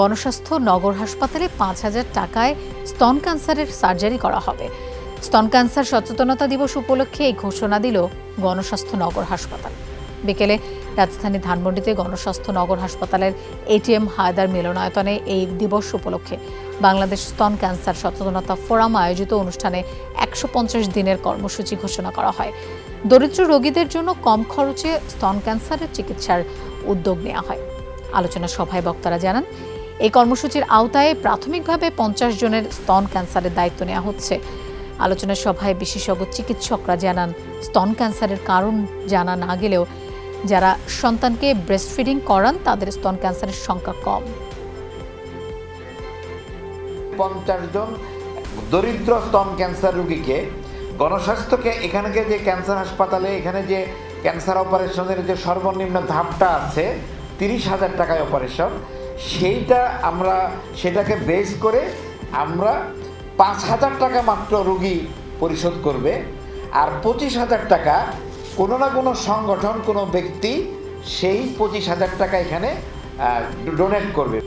গণস্বাস্থ্য নগর হাসপাতালে পাঁচ হাজার টাকায় স্তন ক্যান্সারের সার্জারি করা হবে। স্তন ক্যান্সার সচেতনতা দিবস উপলক্ষে এই ঘোষণা দিল গণস্বাস্থ্য নগর হাসপাতাল। বিকেলে রাজধানী ধানমন্ডিতে গণস্বাস্থ্য নগর হাসপাতালের এটিএম হায়দার মিলনায়তনে এই দিবস উপলক্ষে বাংলাদেশ স্তন ক্যান্সার সচেতনতা ফোরাম আয়োজিত অনুষ্ঠানে একশো পঞ্চাশ দিনের কর্মসূচি ঘোষণা করা হয়। দরিদ্র রোগীদের জন্য কম খরচে স্তন ক্যান্সারের চিকিৎসার উদ্যোগ নেওয়া হয়। আলোচনা সভায় বক্তারা জানান এই কর্মসূচির আওতায় প্রাথমিকভাবে পঞ্চাশ জনের স্তন ক্যান্সারের দায়িত্ব নেওয়া হচ্ছে। আলোচনা সভায় বিশেষজ্ঞ চিকিৎসকরা জানান, স্তন ক্যান্সারের কারণ জানা না গেলেও যারা সন্তানকে ব্রেস্ট ফিডিং করান, তাদের স্তন ক্যান্সারের সংখ্যা কম। পঞ্চাশ জন দরিদ্র স্তন ক্যান্সার রোগীকে গণস্বাস্থ্যকে এখানে যে ক্যান্সার হাসপাতালে, এখানে যে ক্যান্সার অপারেশনের যে সর্বনিম্ন ধাপটা আছে, তিরিশ হাজার টাকায় অপারেশন। সেইটা আমরা, সেটাকে বেস করে আমরা পাঁচ হাজার টাকা মাত্র রুগী পরিশোধ করবে। আর পঁচিশ হাজার টাকা কোনো না কোনো সংগঠন, কোনো ব্যক্তি সেই পঁচিশ হাজার টাকা এখানে ডোনেট করবে।